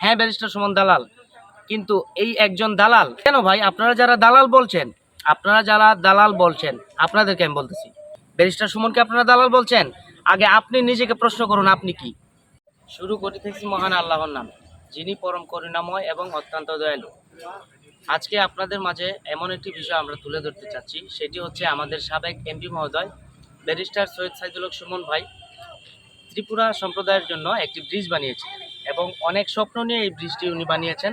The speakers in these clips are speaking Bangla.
হ্যাঁ ব্যারিস্টার সুমন দালাল। কিন্তু এই একজন দালাল, কেন ভাই? আপনারা যারা দালাল বলছেন, আপনারা যারা দালাল বলছেন, আপনাদেরকে আমি বলতেছি। ব্যারিস্টার সুমনকে আপনারা দালাল বলছেন? আগে আপনি নিজেকে প্রশ্ন করুন, আপনি কি? শুরু করিতেছি মহান আল্লাহর নামে, যিনি পরম করুণাময় এবং অত্যন্ত দয়ালু। আজকে আপনাদের মাঝে এমন একটি বিষয় আমরা তুলে ধরতে চাচ্ছি, সেটি হচ্ছে আমাদের সাবেক এমপি মহোদয়, ব্যারিস্টার সৈয়দ সাইদুল সুমন ভাই, ত্রিপুরা সম্প্রদায়ের জন্য একটি ব্রিজ বানিয়েছে এবং অনেক স্বপ্ন নিয়ে এই ব্রিজটি উনি বানিয়েছেন।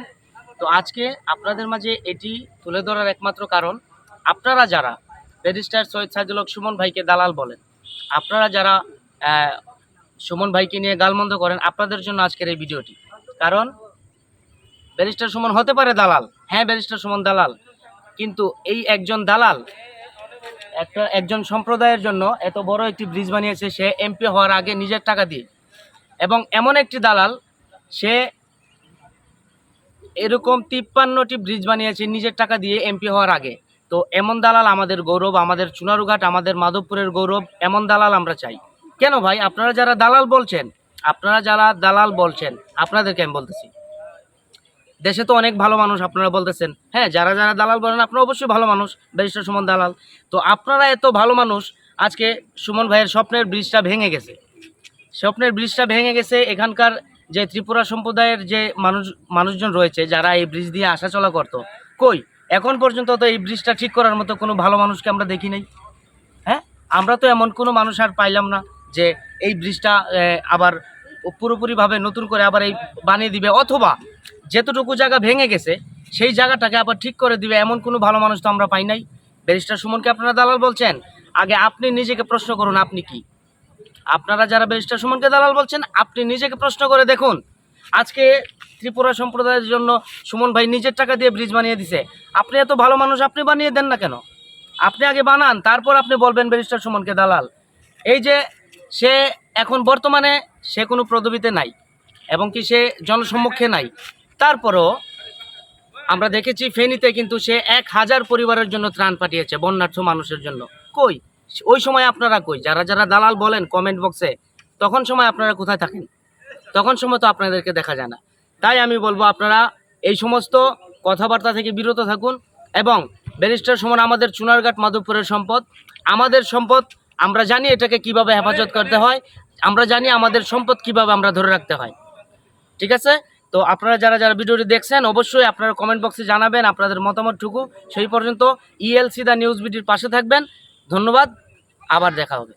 তো আজকে আপনাদের মাঝে এটি তুলে ধরার একমাত্র কারণ, আপনারা যারা ব্যারিস্টার সৈয়দ সাইদুল সুমন ভাইকে দালাল বলেন, আপনারা যারা সুমন ভাইকে নিয়ে গালমন্দ করেন, আপনাদের জন্য আজকের এই ভিডিওটি। কারণ ব্যারিস্টার সুমন হতে পারে দালাল হ্যাঁ ব্যারিস্টার সুমন দালাল, কিন্তু এই একজন দালাল, একটা, একজন সম্প্রদায়ের জন্য এত বড় একটি ব্রিজ বানিয়েছে, সে এমপি হওয়ার আগে নিজের টাকা দিয়ে। এবং এমন একটি দালাল সে এরকম তিপ্পান্নটি ব্রিজ বানিয়েছে নিজের টাকা দিয়ে এমপি হওয়ার আগে। তো এমন দালাল আমাদের গৌরব, আমাদের চুনারুঘাট, আমাদের মাধবপুরের গৌরব, এমন দালাল আমরা চাই। কেন ভাই? আপনারা যারা দালাল বলছেন, আপনারা যারা দালাল বলছেন, আপনাদেরকে আমি বলতেছি। দেশে তো অনেক ভালো মানুষ আপনারা বলতেছেন। হ্যাঁ যারা যারা দালাল বলেন, আপনারা অবশ্যই ভালো মানুষ, ব্যারিস্টার সুমন দালাল। তো আপনারা এত ভালো মানুষ, আজকে সুমন ভাইয়ের স্বপ্নের ব্রিজটা ভেঙে গেছে। স্বপ্নের ব্রিজটা ভেঙে গেছে এখানকার যে ত্রিপুরা সম্প্রদায়ের যে মানুষ, মানুষজন রয়েছে, যারা এই ব্রিজ দিয়ে আসা চলা করতো, কই? এখন পর্যন্ত তো এই ব্রিজটা ঠিক করার মতো কোনো ভালো মানুষকে আমরা দেখি নাই। হ্যাঁ? আমরা তো এমন কোনো মানুষ আর পাইলাম না যে এই ব্রিজটা আবার পুরোপুরিভাবে নতুন করে আবার এই বানিয়ে দিবে, অথবা যেতটুকু জায়গা ভেঙে গেছে, সেই জায়গাটাকে আবার ঠিক করে দিবে, এমন কোনো ভালো মানুষ তো আমরা পাই নাই। ব্যারিস্টার সুমনকে আপনারা দালাল বলছেন? আগে আপনি নিজেকে প্রশ্ন করুন, আপনি কি? আপনারা যারা ব্যারিস্টার সুমনকে দালাল বলছেন, আপনি নিজেকে প্রশ্ন করে দেখুন। আজকে ত্রিপুরা সম্প্রদায়ের জন্য সুমন ভাই নিজের টাকা দিয়ে ব্রিজ বানিয়ে দিছে। আপনি এত ভালো মানুষ, আপনি বানিয়ে দেন না কেন? আপনি আগে বানান, তারপর আপনি বলবেন ব্যারিস্টার সুমনকে দালাল। এই যে সে এখন বর্তমানে সে কোনো পদবিতে নাই, এবং কি সে জনসম্মুখে নাই। তারপরও আমরা দেখেছি ফেনীতে কিন্তু সে এক হাজার পরিবারের জন্য ত্রাণ পাঠিয়েছে, বন্যার্থ মানুষের জন্য। কই? ওই সময় আপনারা কই? যারা যারা দালাল বলেন কমেন্ট বক্সে তখন সময় আপনারা কোথায় থাকেন? তখন সময় তো আপনাদেরকে দেখা যায় না। তাই আমি বলব আপনারা এই সমস্ত কথাবার্তা থেকে বিরত থাকুন এবং ব্যারিস্টার সমান, আমাদের চুনারঘাট মাধবপুরের সম্পদ, আমাদের সম্পদ, আমরা জানি এটাকে কীভাবে হেফাজত করতে হয়, আমরা জানি আমাদের সম্পদ কীভাবে আমরা ধরে রাখতে হয়। ঠিক আছে? তো আপনারা যারা যারা ভিডিওটি দেখছেন, অবশ্যই আপনারা কমেন্ট বক্সে জানাবেন আপনাদের মতামতটুকু। সেই পর্যন্ত ইএলসি দ্য নিউজ বিডির পাশে থাকবেন। ধন্যবাদ আবার দেখা হবে।